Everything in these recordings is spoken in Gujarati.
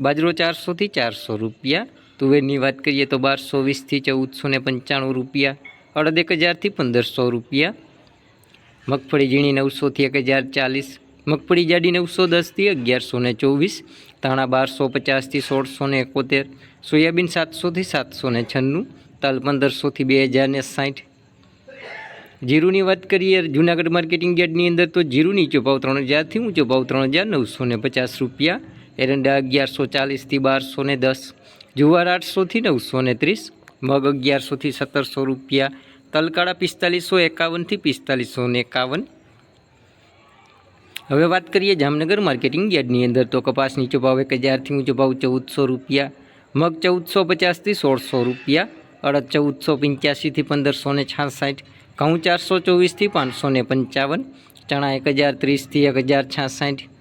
બાજરો ચારસોથી ચારસો રૂપિયા. તુવેરની વાત કરીએ તો બારસો, વીસથી ચૌદસો ને પંચાણું રૂપિયા. અડદ એક હજારથી પંદરસો રૂપિયા. મગફળી ઝીણી નવસોથી એક હજાર ચાલીસ. મગફળી જાડી નવસો દસથી અગિયારસો ને ચોવીસ. ધાણા બારસો પચાસથી સોળસો ને એકોતેર. સોયાબીન સાતસોથી સાતસો ને છન્નું. તલ પંદરસોથી બે હજાર ને સાઠ. જીરુની વાત કરીએ, જુનાગઢ માર્કેટિંગ યાર્ડની અંદર તો જીરુની નીચો ભાવ ત્રણ હજારથી ઊંચો ભાવ ત્રણ હજાર નવસો ને પચાસ રૂપિયા. એરંડા અગિયારસો ચાલીસથી બારસો ને દસ, જુવાર આઠસોથી નવસો ને ત્રીસ, મગ અગિયારસોથી સત્તરસો રૂપિયા, તલકાળા પિસ્તાલીસો એકાવનથી પિસ્તાલીસો ને એકાવન. હવે વાત કરીએ જામનગર માર્કેટિંગ યાર્ડની અંદર તો કપાસ નીચો ભાવ એક હજારથી ઊંચો ભાવ ચૌદસો રૂપિયા, મગ ચૌદસો પચાસથી સોળસો રૂપિયા, અડદ ચૌદસો પંચ્યાસીથી પંદરસો ને છાસઠ, ઘઉં ચારસો ચોવીસથી પાંચસો ને પંચાવન, ચણા એક હજાર ત્રીસથી એક હજાર છાસઠ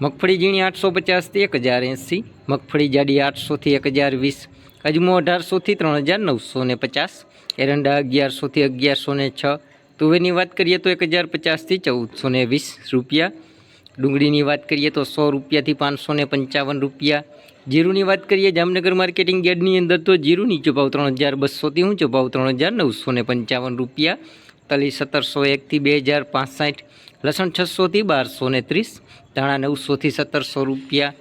મગફળી ઝીણી આઠસો પચાસથી એક હજાર એંસી, મગફળી જાડી આઠસોથી એક હજાર વીસ અજમો અઢારસોથી ત્રણ હજાર નવસો ને પચાસ, એરંડા અગિયારસોથી અગિયારસો ને છ, તુવેરની વાત કરીએ તો એક હજાર પચાસથી ચૌદસો ને વીસ રૂપિયા, ડુંગળીની વાત કરીએ તો સો રૂપિયાથી પાંચસો ને પંચાવન રૂપિયા, જીરુની વાત કરીએ જામનગર માર્કેટિંગ યાર્ડની અંદર તો જીરું નીચો ત્રણ હજાર બસોથી ઊંચો ભાવ ત્રણ હજાર નવસો ને પંચાવન રૂપિયા તલી સત્તરસો એકથી બે હજાર પાંસઠ લસણ છસોથી બારસો ને ત્રીસ, ધાણા નવસોથી સત્તરસો રૂપિયા.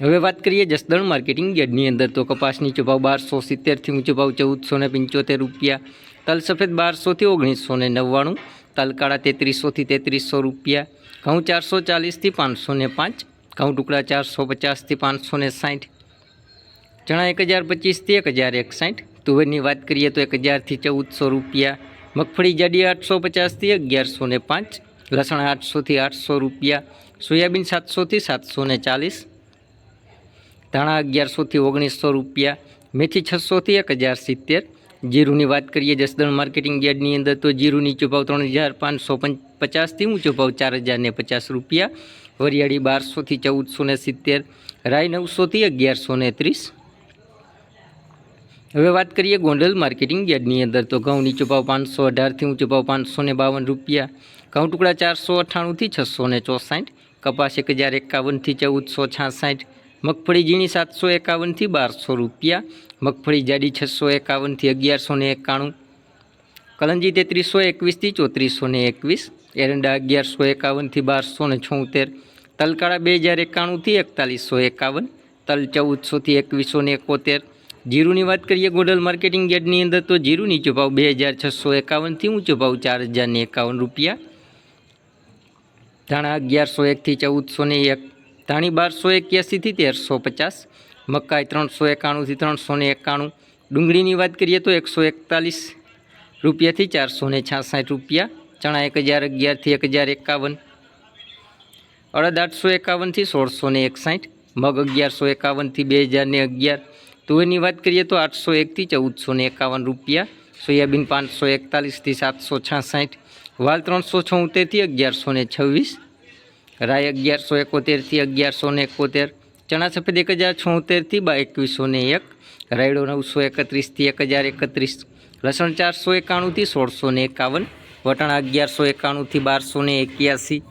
હવે વાત કરીએ જસદણ માર્કેટિંગ યાર્ડની અંદર, તો કપાસ નીચો બારસો સિત્તેરથી ઊંચો ભાવ ચૌદસો ને પંચોતેર રૂપિયા. તલ સફેદ બારસોથી ઓગણીસો ને નવ્વાણું તલકાળા તેત્રીસોથી તેત્રીસો રૂપિયા. ઘઉં ચારસો ચાલીસથી પાંચસો ને પાંચ, ઘઉં ટુકડા ચારસો પચાસથી પાંચસો ને સાઠ. ચણા એક હજાર પચીસથી એક હજાર એકસાઠ. તુવેરની વાત કરીએ તો એક હજારથી ચૌદસો રૂપિયા. મગફળી જાડી આઠસો પચાસથી અગિયારસો ને પાંચ, લસણ આઠસોથી આઠસો રૂપિયા, સોયાબીન સાતસોથી સાતસો ને ચાલીસ, ધાણા અગિયારસોથી ઓગણીસો રૂપિયા, મેથી છસોથી એક હજાર સિત્તેર. જીરુની વાત કરીએ જસદણ માર્કેટિંગ યાર્ડની અંદર તો જીરું નીચો ત્રણ હજાર પાંચસો પચાસથી ઊંચો ભાવ ચાર હજાર ને પચાસ રૂપિયા. વરિયાળી બારસોથી ચૌદસો ને સિત્તેર. રાય નવસોથી અગિયારસો ને ત્રીસ. હવે વાત કરીએ ગોંડલ માર્કેટિંગ યાર્ડની અંદર. તો ઘઉં નીચો ભાવ પાંચસો અઢારથી ઊંચો ભાવ પાંચસો ને બાવન રૂપિયા. ઘઉં ટુકડા ચારસો અઠ્ઠાણુંથી છસો ને ચોસાઠ. કપાસ એક હજાર એકાવનથી ચૌદસો છાસઠ. મગફળી ઝીણી સાતસો એકાવનથી બારસો રૂપિયા. મગફળી જાડી છસો એકાવનથી અગિયારસો ને એકાણું. કલંજી તેત્રીસો એકવીસથી ચોત્રીસો ને એકવીસ. એરંડા અગિયારસો એકાવનથી બારસો ને છોતેર. તલકાળા બે હજાર એકાણુંથી એકતાલીસો એકાવન. તલ ચૌદસોથી એકવીસો ને એકોતેર. જીરુની વાત કરીએ ગોડલ માર્કેટિંગ યાર્ડની અંદર, તો જીરું નીચો ભાવ બે હજાર છસો એકાવનથી ઊંચો ભાવ ચાર હજારને એકાવન રૂપિયા. ધાણા અગિયારસો એકથી ચૌદસો ને એક, ધાણી બારસો એક્યાસીથી તેરસો પચાસ, મકાઈ ત્રણસો એકાણુંથી ત્રણસો ને એકાણું, ડુંગળીની વાત કરીએ તો એકસો એકતાલીસ રૂપિયાથી ચારસો ને છાસઠ રૂપિયા, ચણા એક હજાર અગિયારથી એક હજાર એકાવન, અડદ આઠસો એકાવનથી સોળસો ને એકસાઠ, મગ અગિયારસો એકાવનથી બે હજાર ને અગિયાર તુવેરની વાત કરીએ તો આઠસો એકથી ચૌદસો ને એકાવન રૂપિયા, સોયાબીન પાંચસો એકતાલીસથી સાતસો છાસઠ, વાલ ત્રણસો છોતેરથી અગિયારસો ને છવ્વીસ, રાય અગિયારસો એકોતેરથી અગિયારસો ને એકોતેર, ચણા સફેદ એક હજાર છોતેરથી બા એકવીસો ને એક, રાયડો નવસો એકત્રીસથી એક હજાર એકત્રીસ, લસણ ચારસો એકાણુંથી સોળસો ને એકાવન, વટાણા અગિયારસો એકાણુંથી બારસો ને એક્યાસી.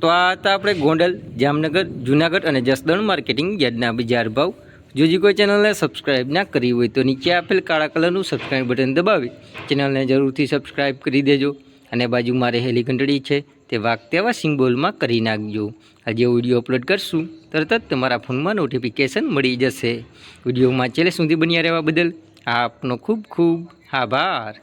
તો આ હતા આપણે ગોંડલ, જામનગર, જુનાગઢ અને જસદણ માર્કેટિંગ યાદના બજાર ભાવ. જો જે કોઈ ચેનલને સબસ્ક્રાઈબ ના કરી હોય તો નીચે આપેલ કાળા કલરનું સબસ્ક્રાઇબ બટન દબાવી ચેનલને જરૂરથી સબસ્ક્રાઈબ કરી દેજો અને બાજુ મારે હેલી ઘંટડી છે તે વાઘ તેવા સિમ્બોલમાં કરી નાખજો. આ જે વીડિયો અપલોડ કરશું, તરત જ તમારા ફોનમાં નોટિફિકેશન મળી જશે. વિડીયોમાં છેલ્લે સુધી બન્યા રહેવા બદલ આપનો ખૂબ ખૂબ આભાર.